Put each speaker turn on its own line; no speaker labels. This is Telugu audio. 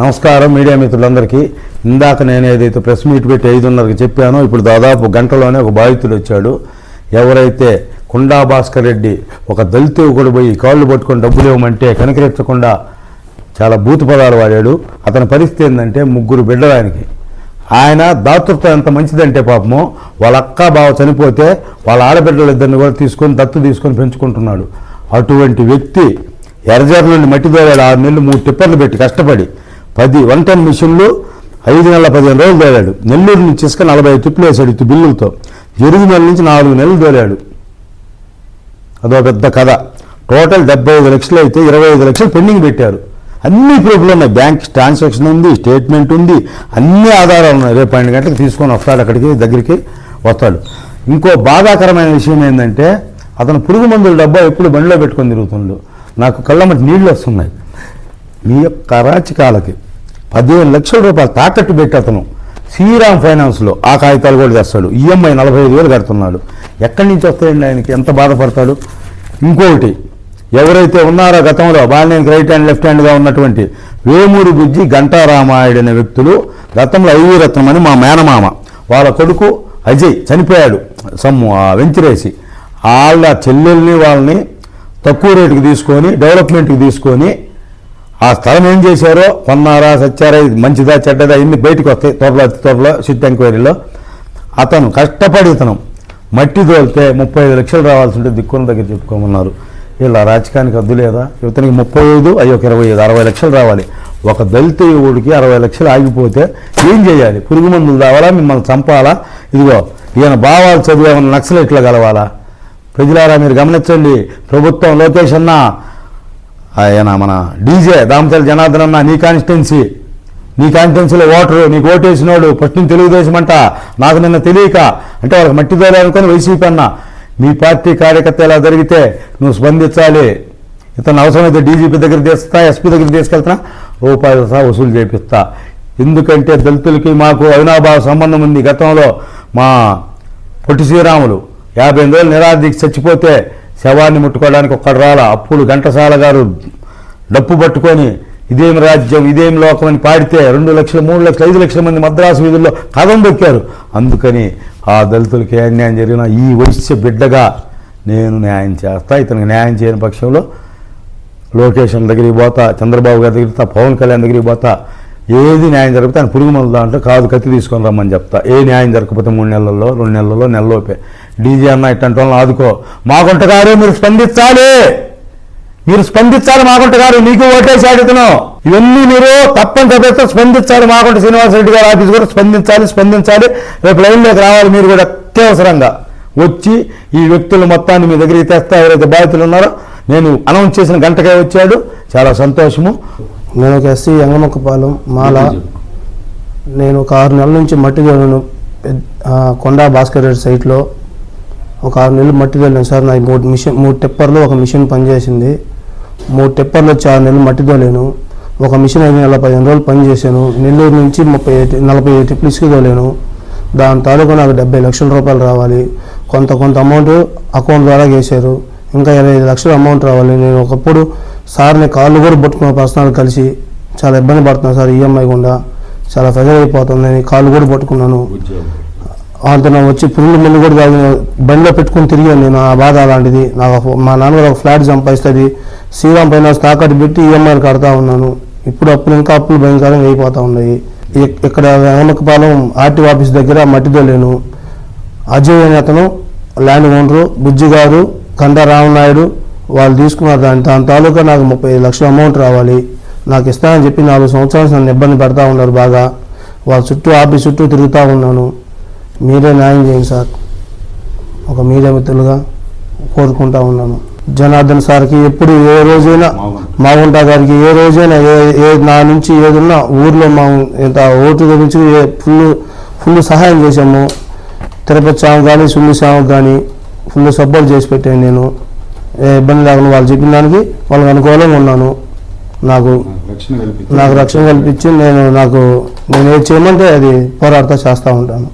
నమస్కారం మీడియా మిత్రులందరికీ. ఇందాక నేను ఏదైతే ప్రెస్ మీట్ పెట్టి ఐదున్నరకి చెప్పానో ఇప్పుడు దాదాపు గంటలోనే ఒక బాధితుడు వచ్చాడు. ఎవరైతే కుండా భాస్కర్ రెడ్డి ఒక దళిత యువకుడు పోయి కాళ్ళు పట్టుకొని డబ్బులు ఇవ్వమంటే కనికరించకుండా చాలా బూతు పదాలు వాడాడు. అతని పరిస్థితి ఏంటంటే ముగ్గురు బిడ్డలు ఆయనకి. ఆయన దాతృత్వం ఎంత మంచిదంటే పాపము వాళ్ళ అక్క బావ చనిపోతే వాళ్ళ ఆడబిడ్డలు ఇద్దరిని కూడా తీసుకొని దత్తు తీసుకొని పెంచుకుంటున్నాడు. అటువంటి వ్యక్తి ఎర్రజర్ల నుండి మట్టి తోలాడు ఆరు నెలలు మూడు టిప్పర్లు పెట్టి కష్టపడి పది వన్ టన్ మిషన్లు ఐదు నెలల పదిహేను రోజులు తోలాడు. నెల్లూరు నుంచి ఇసుక నలభై ఐదు టిప్పులు వేసాడు ఇటు బిల్లులతో జరుగుమల నుంచి నాలుగు నెలలు తోలాడు. అదో పెద్ద కథ. టోటల్ డెబ్బై ఐదు లక్షలు అయితే ఇరవై ఐదు లక్షలు పెండింగ్ పెట్టారు. అన్ని ప్రూఫ్లు ఉన్నాయి. బ్యాంక్ ట్రాన్సాక్షన్ ఉంది స్టేట్మెంట్ ఉంది అన్ని ఆధారాలు ఉన్నాయి. రేపు పన్నెండు గంటలకు తీసుకొని వస్తాడు అక్కడికి దగ్గరికి వస్తాడు. ఇంకో బాధాకరమైన విషయం ఏంటంటే అతను పురుగు మందుల డబ్బా ఎప్పుడు బండిలో పెట్టుకొని తిరుగుతుండు. నాకు కళ్ళమ్మటి నీళ్ళు వస్తున్నాయి. మీ యొక్క రాచకాలకి పదిహేను లక్షల రూపాయలు తాకట్టు పెట్టి అతను శ్రీరామ్ ఫైనాన్స్లో ఆ కాగితాలు కూడా తెస్తాడు. ఈఎంఐ నలభై ఐదు వేలు కడుతున్నాడు. ఎక్కడి నుంచి వస్తాయండి ఆయనకి? ఎంత బాధపడతాడు? ఇంకొకటి ఎవరైతే ఉన్నారో గతంలో బాలినేనికి రైట్ హ్యాండ్ లెఫ్ట్ హ్యాండ్గా ఉన్నటువంటి వేమూరి బుజ్జి గంటారామాయుడు అనే వ్యక్తులు గతంలో ఐవీ రత్నం అని మా మేనమామ వాళ్ళ కొడుకు అజయ్ చనిపోయాడు. సమ్ము ఆ వెంచరేసి. వాళ్ళ చెల్లెల్ని వాళ్ళని తక్కువ రేటుకి తీసుకొని డెవలప్మెంట్కి తీసుకొని ఆ స్థలం ఏం చేశారో కొన్నారా సచ్చారా ఇది మంచిదా చెడ్డదా ఇన్ని బయటకు వస్తాయి త్వరలో అతి సిట్ ఎంక్వైరీలో. అతను కష్టపడి ఇతను మట్టి తోలితే ముప్పై ఐదు లక్షలు రావాల్సి ఉంటే దిక్కున్న దగ్గర చెప్పుకోమన్నారు. ఇలా రాజకీయానికి అద్దు లేదా? ఇతనికి ముప్పై ఐదు అయ్యి ఒక ఇరవై ఐదు అరవై లక్షలు రావాలి. ఒక దళిత యువడికి అరవై లక్షలు ఆగిపోతే ఏం చేయాలి? పురుగు మందులు రావాలా? మిమ్మల్ని చంపాలా? ఇదిగో ఈయన భావాలు చదివే నక్సలు ఎట్లా కలవాలా ప్రజలారా మీరు గమనించండి ప్రభుత్వం లోకేష్ అన్నా ఆయన మన డీజే దామతల్లి జనార్దన్ అన్న నీ కాన్స్టిట్యున్సీ. నీ కాన్స్టిట్యున్సీలో ఓటరు నీకు ఓటేసినోడు ఫస్ట్ నుంచి తెలుగుదేశం అంట. నాకు నిన్న తెలియక అంటే వాళ్ళకి మట్టి దోలే అనుకొని వైసీపీ అన్న. మీ పార్టీ కార్యకర్త ఎలా జరిగితే నువ్వు స్పందించాలి. ఇతను అవసరమైతే డీజీపీ దగ్గర తీస్తా ఎస్పీ దగ్గర తీసుకెళ్తున్నా రూపాయలు సహా వసూలు చేపిస్తా. ఎందుకంటే దళితులకి మాకు అవినాభావ సంబంధం ఉంది. గతంలో మా పొట్టి శ్రీరాములు యాభై ఎనిమిది వేలు నిరాధికి చచ్చిపోతే శవాన్ని ముట్టుకోవడానికి ఒక్కడు రాలా? అప్పుడు ఘంటసాల గారు డప్పు పట్టుకొని ఇదేం రాజ్యం ఇదేం లోకం అని పాడితే రెండు లక్షలు మూడు లక్షలు ఐదు లక్షల మంది మద్రాసు వీధుల్లో కథం దొక్కారు అందుకని ఆ దళితులకి అన్యాయం జరిగిన ఈ వైశ్య బిడ్డగా నేను న్యాయం చేస్తా. ఇతనికి న్యాయం చేయని పక్షంలో లోకేషన్ దగ్గరికి పోతా చంద్రబాబు గారి దగ్గరికి పోతా పవన్ కళ్యాణ్ దగ్గరికి పోతా. ఏది న్యాయం జరిగితే ఆయన పురుగు మందు దాంట్లో కాదు కత్తి తీసుకొని రమ్మని చెప్తా. ఏ న్యాయం జరగకపోతే మూడు నెలల్లో రెండు నెలల్లో నెలలోపే. డీజీ అన్న ఇట్లాంటి వాళ్ళని ఆదుకో. మాగుంట గారు మీరు స్పందించాలి. మీరు స్పందించాలి మాగుంట గారు నీకు ఓటేసాడు ఇతను ఇవన్నీ మీరు తప్పనిసరిగా స్పందించాలి. మాగుంట శ్రీనివాసరెడ్డి గారు ఆఫీస్ కూడా స్పందించాలి స్పందించాలి. రేపు లైన్లోకి రావాలి మీరు కూడా అత్యవసరంగా. వచ్చి ఈ వ్యక్తుల మొత్తాన్ని మీ దగ్గరికి తెస్తా ఎవరైతే బాధితులు ఉన్నారో నేను అనౌన్స్ చేసిన గంటకే వచ్చాడు. చాలా సంతోషము.
నేను ఒక ఎస్సీ ఎంగమొక్కపాలెం మాల. నేను ఒక ఆరు నెలల నుంచి మట్టిగలను కొండా భాస్కర్ రెడ్డి సైట్లో ఒక ఆరు నెలలు మట్టి తోలాను సార్. నా మూడు మిషన్ మూడు టెప్పర్లు ఒక మిషన్ పనిచేసింది. మూడు టెప్పర్లు వచ్చి ఆరు నెలలు మట్టి తోలేను. ఒక మిషన్ ఐదు నెలల పదిహేను రోజులు పనిచేశాను. నెల్లూరు నుంచి ముప్పై ఐదు నలభై ఐదు టిప్పులు ఇసుక తోలేను. దాని తాలూకా నాకు డెబ్బై లక్షల రూపాయలు రావాలి. కొంత కొంత అమౌంట్ అకౌంట్ ద్వారా వేశారు ఇంకా ఇరవై ఐదు లక్షల అమౌంట్ రావాలి. నేను ఒకప్పుడు సార్ని కాళ్ళు కూడా పట్టుకున్న పర్సనల్ కలిసి చాలా ఇబ్బంది పడుతున్నాను సార్. ఈఎంఐ గుండా చాలా ప్రెజర్ అయిపోతుంది. నేను కాళ్ళు కూడా పట్టుకున్నాను. అంత వచ్చి పురుగుల మందు కూడా బండిలో పెట్టుకుని తిరిగాను నేను. ఆ బాధ అలాంటిది. నాకు మా నాన్నగారు ఒక ఫ్లాట్ సంపాదిస్తుంది. శ్రీరామ్ పైన తాకట్టు పెట్టి ఈఎంఐలు కడతా ఉన్నాను. ఇప్పుడు అప్పులు ఇంకా అప్పులు భయంకరంగా అయిపోతా ఉన్నాయి. ఇక్కడ వెనకపాలెం ఆర్టీ ఆఫీస్ దగ్గర మట్టితో లేను. అజయ్ అనే అతను ల్యాండ్ ఓనరు బుజ్జి గారు కందా రామనాయుడు వాళ్ళు తీసుకున్నారు దాని దాని తాలూకా నాకు ముప్పై ఐదు లక్షల అమౌంట్ రావాలి. నాకు ఇస్తానని చెప్పి నాలుగు సంవత్సరాలు నన్ను ఇబ్బంది పెడతా ఉన్నారు బాగా. వాళ్ళ చుట్టూ ఆఫీస్ చుట్టూ తిరుగుతూ ఉన్నాను. మీరే న్యాయం చేయండి సార్. ఒక మీడియా మిత్రులుగా కోరుకుంటా ఉన్నాను. జనార్దన్ సార్కి ఎప్పుడు ఏ రోజైనా మాగుంటా గారికి ఏ రోజైనా ఏ ఏ నా నుంచి ఏదున్నా ఊర్లో మా ఇంత ఓటు గురించి ఏ ఫుల్ ఫుల్ సహాయం చేశాము. తిరుపతి సాగు కానీ సుల్లి సాగు కానీ ఫుల్ సపోర్ట్ చేసి పెట్టాను నేను. ఏ ఇబ్బంది లేకుండా వాళ్ళు చెప్పిన దానికి వాళ్ళకి అనుకూలంగా ఉన్నాను. నాకు నాకు రక్షణ కల్పించి నేను నాకు నేను ఏది చేయమంటే అది పోరాడుతూ చేస్తూ ఉంటాను.